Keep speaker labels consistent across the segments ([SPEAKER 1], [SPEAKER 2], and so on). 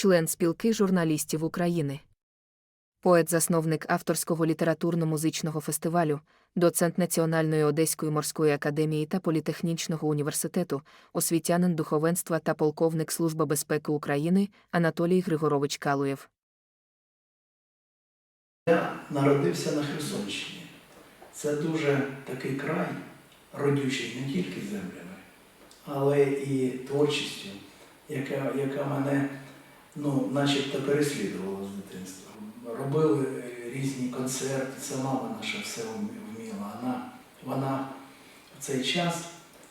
[SPEAKER 1] член спілки журналістів України. Поет-засновник авторського літературно-музичного фестивалю, доцент Національної Одеської морської академії та Політехнічного університету, освітянин духовенства та полковник Служби безпеки України Анатолій Григорович Калуєв.
[SPEAKER 2] Я народився на Херсонщині. Це дуже такий край, родючий не тільки землями, але і творчістю, яка, яка мене ну, начебто переслідувала з дитинства. Робили різні концерти, це мама наша все вміла. Вона, вона в цей час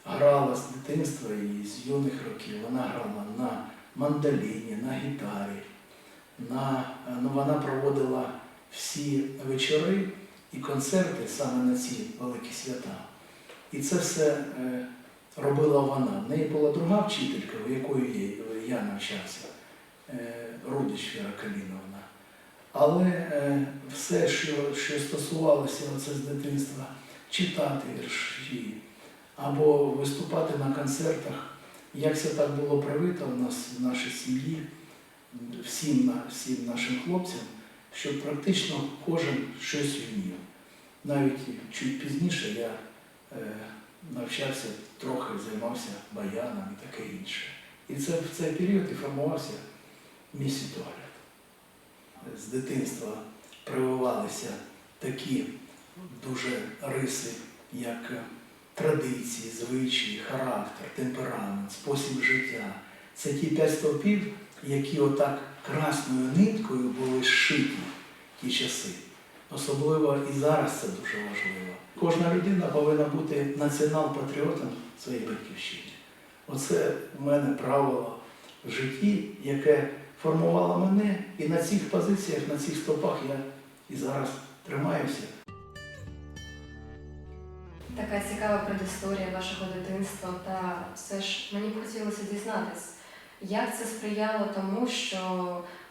[SPEAKER 2] грала з дитинства і з юних років. Вона грала на мандоліні, на гітарі, на, ну, вона проводила всі вечори і концерти саме на ці великі свята. І це все е, робила вона. В неї була друга вчителька, у якої я навчався, е, Рудич Віра Каліновна. Але е, все, що, що стосувалося оце з дитинства, читати вірші або виступати на концертах, як це так було привито в нас в нашій сім'ї, всім, всім нашим хлопцям, що практично кожен щось вмів. Навіть чуть пізніше я е, навчався, трохи займався баяном і таке інше. І це в цей період і формувався мій світогляд. З дитинства прививалися такі дуже риси, як е, традиції, звичаї, характер, темперамент, спосіб життя. Це ті п'ять стовпів, які отак красною ниткою були зшиті ті часи. Особливо і зараз це дуже важливо. Кожна людина повинна бути націонал-патріотом своєї батьківщини. Оце в мене правило в житті, яке формувало мене, і на цих позиціях, на цих стопах я і зараз тримаюся.
[SPEAKER 3] Така цікава предісторія вашого дитинства, та все ж мені б хотілося дізнатись, як це сприяло тому, що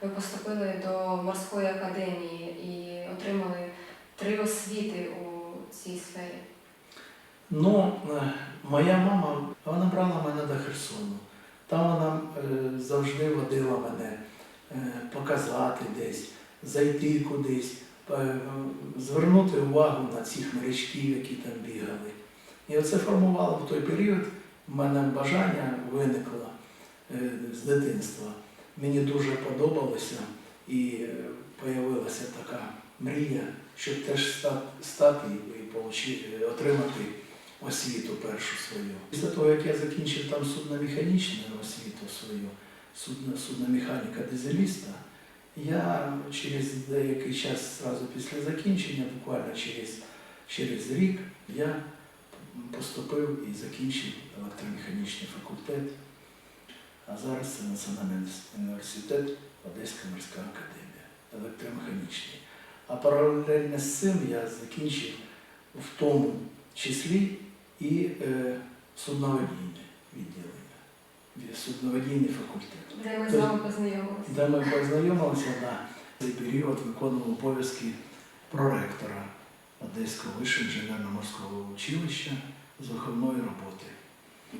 [SPEAKER 3] ви поступили до морської академії і отримали три освіти у цій сфері.
[SPEAKER 2] Ну, е, моя мама, вона брала мене до Херсону. Там вона е, завжди водила мене е, показати десь, зайти кудись, е, звернути увагу на цих морячків, які там бігали. І оце формувало в той період. в мене бажання виникло з дитинства. Мені дуже подобалося і з'явилася така мрія, щоб теж стати і отримати освіту першу свою. Після того, як я закінчив там судно-механічну освіту свою, судно, судно-механіка дизеліста, я через деякий час, зразу після закінчення, буквально через, через рік, я поступив і закінчив електромеханічний факультет. А зараз це Національний університет Одеська морська академія, електромеханічний. А паралельно з цим я закінчив в тому числі і е, судноводійне відділення, Ві- судноводійний факультет.
[SPEAKER 3] Де ми з вами познайомилися?
[SPEAKER 2] Де ми познайомилися на цей період виконував обов'язки проректора Одеського вищого інженерно-морського училища з виховної роботи.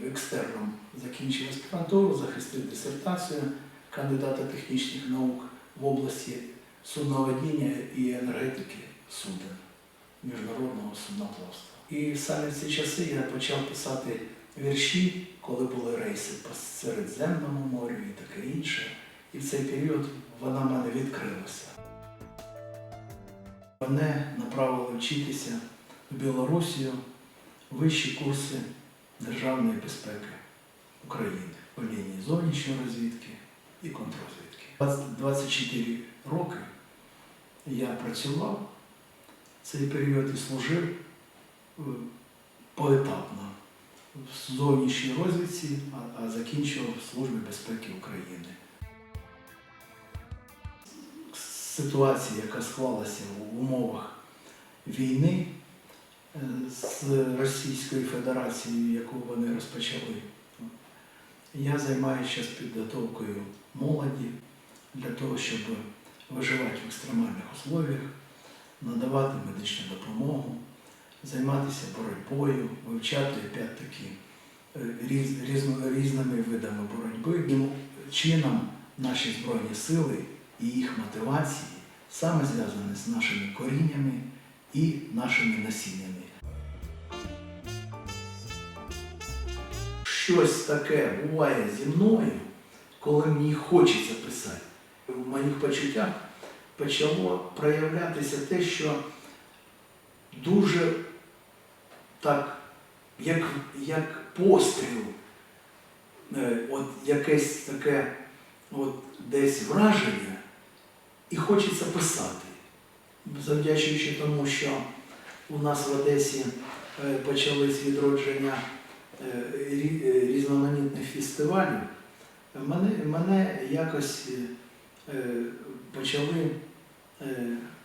[SPEAKER 2] Екстерном закінчив аспірантуру, захистив дисертацію кандидата технічних наук в області судноводіння і енергетики суден, міжнародного судноплавства. І саме в ці часи я почав писати вірші, коли були рейси по Середземному морю і таке інше. І в цей період вона в мене відкрилася. Мене направили вчитися в Білорусію вищі курси державної безпеки України по лінії зовнішньої розвідки і контррозвідки. 20 24 роки я працював цей період і служив поетапно в зовнішній розвідці, а, закінчував в Службі безпеки України. Ситуація, яка склалася в умовах війни е, з Російською Федерацією, яку вони розпочали, я займаюся підготовкою молоді для того, щоб виживати в екстремальних условиях, надавати медичну допомогу, займатися боротьбою, вивчати опять-таки е, різ, різними видами боротьби, чином наші Збройні Сили і їх мотивації саме зв'язані з нашими коріннями і нашими насіннями. Щось таке буває зі мною, коли мені хочеться писати. В моїх почуттях почало проявлятися те, що дуже так, як, як постріл, е, от якесь таке от десь враження, і хочеться писати. Завдячуючи тому, що у нас в Одесі е, почались відродження е, рі- різноманітних фестивалів, мене, мене якось почали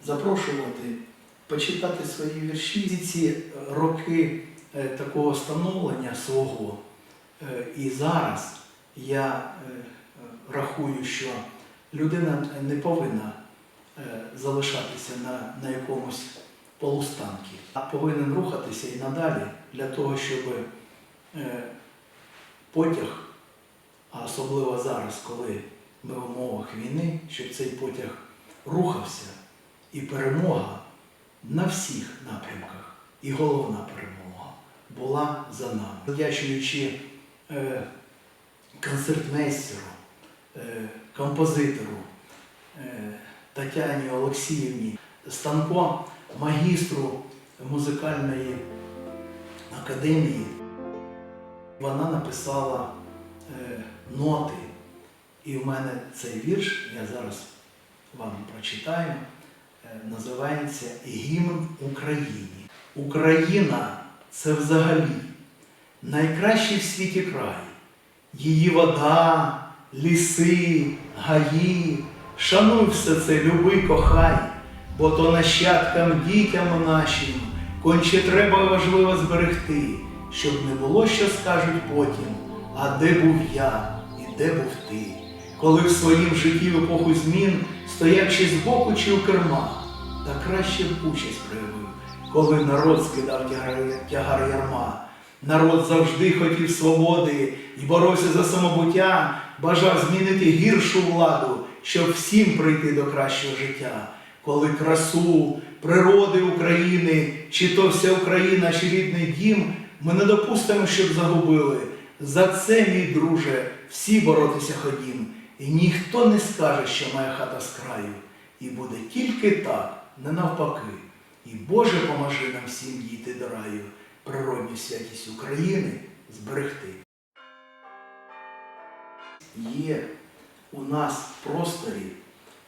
[SPEAKER 2] запрошувати почитати свої вірші. Всі ці роки е, такого становлення свого е, і зараз я е, е, рахую, що людина не повинна е, залишатися на, на якомусь полустанки, а повинен рухатися і надалі для того, щоб е, потяг, а особливо зараз, коли ми в умовах війни, щоб цей потяг рухався і перемога на всіх напрямках, і головна перемога була за нами. Завдячуючи е, концертмейстеру, е, композитору е, Тетяні Олексіївні Станко, магістру музикальної академії, вона написала е, ноти. І в мене цей вірш, я зараз вам прочитаю, називається Гімн Україні. Україна це взагалі найкращий в світі край. Її вода, ліси, гаї, шануй все це, люби, кохай, бо то нащадкам дітям нашим конче треба важливо зберегти, щоб не було, що скажуть потім, а де був я і де був ти, коли в своїм житті в епоху змін стояв чи збоку, чи у керма, та краще б участь проявив, коли народ скидав тягар ярма. Народ завжди хотів свободи і боровся за самобуття, бажав змінити гіршу владу, щоб всім прийти до кращого життя. Коли красу, природи України, чи то вся Україна, чи рідний дім, ми не допустимо, щоб загубили. За це, мій друже, всі боротися ходім, і ніхто не скаже, що моя хата з краю. І буде тільки так, не навпаки. І Боже поможи нам всім дійти до раю, природню святість України зберегти. Є у нас в просторі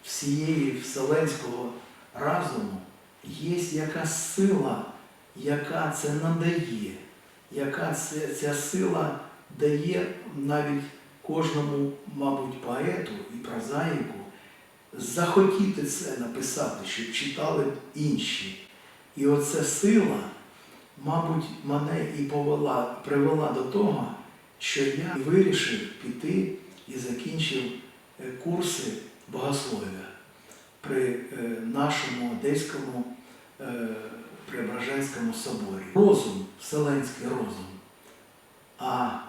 [SPEAKER 2] всієї вселенського разуму є якась сила, яка це надає, яка це, ця сила дає навіть кожному, мабуть, поету і прозаїку захотіти це написати, щоб читали інші. І оця сила, мабуть, мене і повела, привела до того, що я вирішив піти і закінчив е, курси богослов'я при е, нашому Одеському е, Преображенському соборі. Розум, вселенський розум. А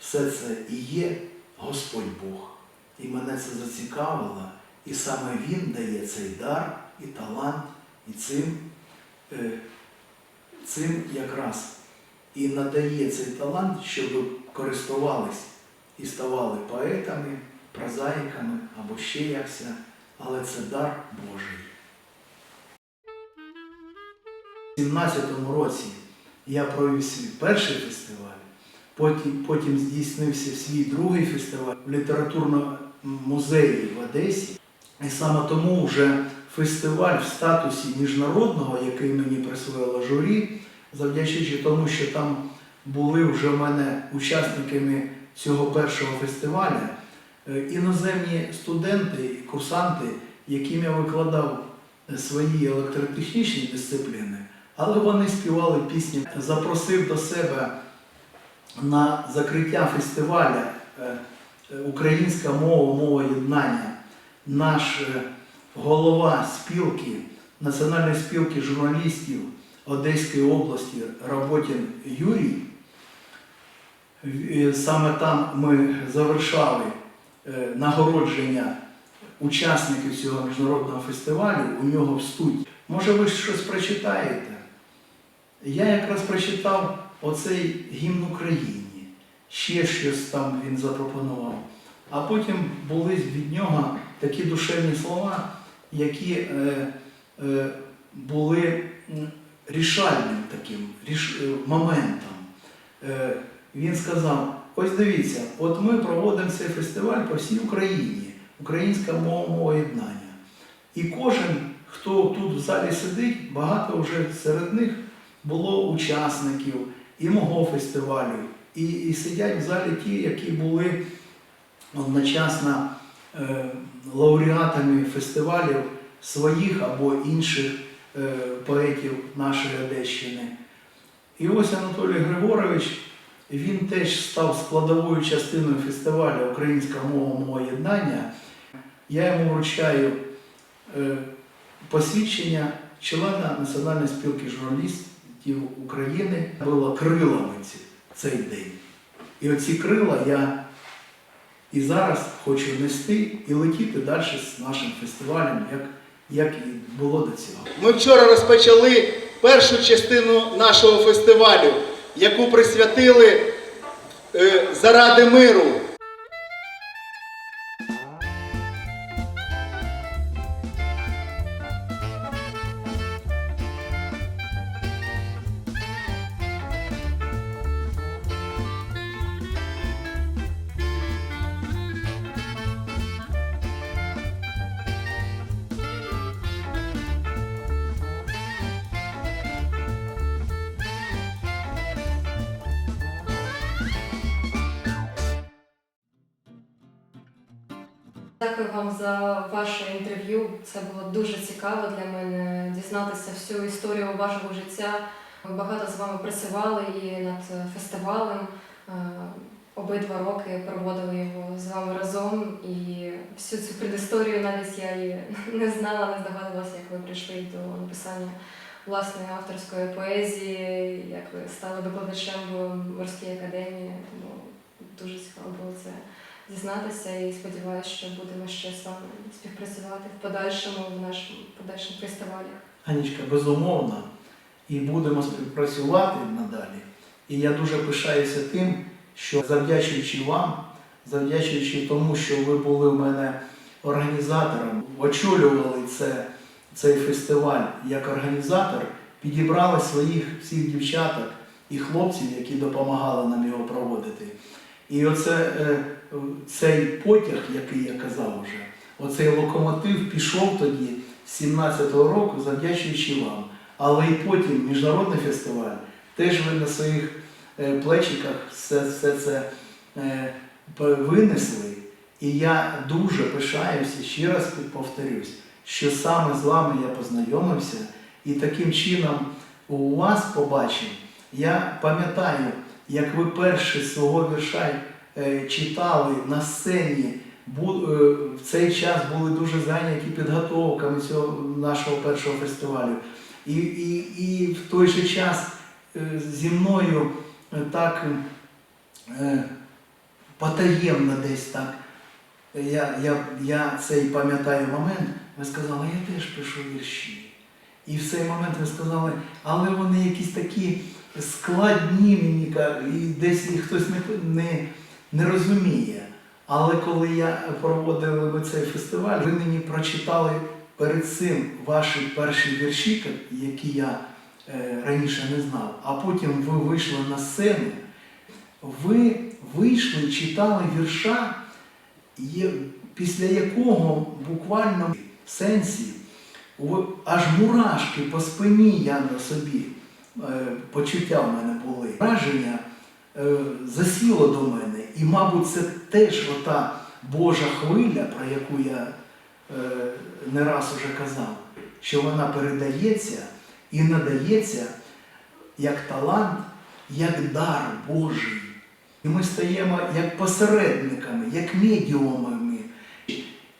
[SPEAKER 2] все це і є Господь Бог. І мене це зацікавило, і саме Він дає цей дар і талант, і цим, е, цим якраз і надає цей талант, щоб користувались і ставали поетами, прозаїками або ще якся, але це дар Божий. У 17-му році я провів свій перший фестиваль, потім, потім здійснився свій другий фестиваль в літературному музеї в Одесі. І саме тому вже фестиваль в статусі міжнародного, який мені присвоїло журі, завдячуючи тому, що там були вже в мене учасниками цього першого фестивалю е, іноземні студенти курсанти, яким я викладав е, свої електротехнічні дисципліни, але вони співали пісні. Запросив до себе на закриття фестивалю е, е, Українська мова, мова єднання, наш е, голова спілки, Національної спілки журналістів Одеської області Роботін Юрій. Саме там ми завершали нагородження учасників цього міжнародного фестивалю у нього в студії. Може, ви щось прочитаєте? Я якраз прочитав оцей гімн Україні, ще щось там він запропонував. А потім були від нього такі душевні слова, які е, е, були рішальним таким ріш, е, моментом. Е, він сказав: ось дивіться, от ми проводимо цей фестиваль по всій Україні, українська мова мова єднання. І кожен, хто тут в залі сидить, багато вже серед них було учасників і мого фестивалю, і, і сидять в залі ті, які були одночасно е, лауреатами фестивалів своїх або інших е, поетів нашої Одещини. І ось Анатолій Григорович, він теж став складовою частиною фестивалю Українська мова мова єднання. Я йому вручаю е, посвідчення члена Національної спілки журналістів України було крилами цей день. І оці крила я і зараз хочу нести і летіти далі з нашим фестивалем, як, як і було до цього.
[SPEAKER 4] Ми вчора розпочали першу частину нашого фестивалю, яку присвятили е, заради миру.
[SPEAKER 3] Дякую вам за ваше інтерв'ю. Це було дуже цікаво для мене дізнатися всю історію вашого життя. Ми багато з вами працювали і над фестивалем. Е, Обидва роки проводили його з вами разом, і всю цю предісторію навіть я і не знала, не здогадувалася, як ви прийшли до написання власної авторської поезії, як ви стали викладачем в морській академії. Тому дуже цікаво було це дізнатися і сподіваюся, що будемо ще з вами співпрацювати в подальшому в нашому подальшому фестивалі.
[SPEAKER 2] Анічка, безумовно, і будемо співпрацювати надалі. І я дуже пишаюся тим, що завдячуючи вам, завдячуючи тому, що ви були в мене організатором, очолювали це, цей фестиваль як організатор, підібрали своїх всіх дівчаток і хлопців, які допомагали нам його проводити. І оце е, цей потяг, який я казав вже, оцей локомотив пішов тоді з 17-го року, завдячуючи вам. Але і потім міжнародний фестиваль теж ви на своїх е, плечиках все, все це е, винесли. І я дуже пишаюся, ще раз повторюсь, що саме з вами я познайомився і таким чином у вас побачив. Я пам'ятаю, як ви перший свого вірша е, читали на сцені. Е, В цей час були дуже зайняті підготовками цього нашого першого фестивалю. І, і, і в той же час е, зі мною так потаємно десь так. Я, я, я цей пам'ятаю момент, ви сказали, я теж пишу вірші. І в цей момент ви сказали, але вони якісь такі складні мені, і десь їх хтось не, не, не розуміє. Але коли я проводив цей фестиваль, ви мені прочитали перед цим ваші перші вірші, які я е, раніше не знав, а потім ви вийшли на сцену, ви вийшли, читали вірша, після якого буквально в сенсі аж мурашки по спині я на собі почуття в мене були. Враження е, засіло до мене. І, мабуть, це теж ота Божа хвиля, про яку я е, не раз уже казав, що вона передається і надається як талант, як дар Божий. І ми стаємо як посередниками, як медіумами.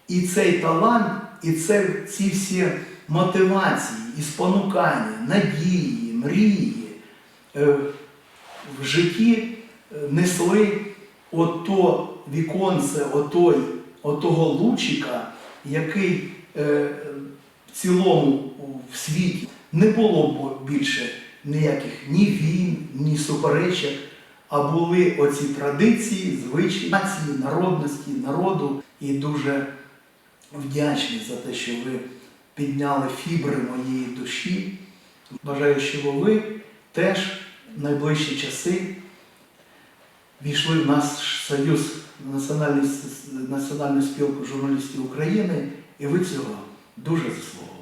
[SPEAKER 2] І цей талант, і це, ці всі мотивації, і спонукання, надії, мрії е, в житті е, несли ото віконце, отой отого лучика, який е, в цілому в світі не було більше ніяких ні війн, ні суперечок, а були оці традиції, звичаї, нації, народності, народу. І дуже вдячний за те, що ви підняли фібри моєї душі. Бажаю, щоб ви теж в найближчі часи війшли в наш союз Національну спілку журналістів України, і ви цього дуже заслуговуєте.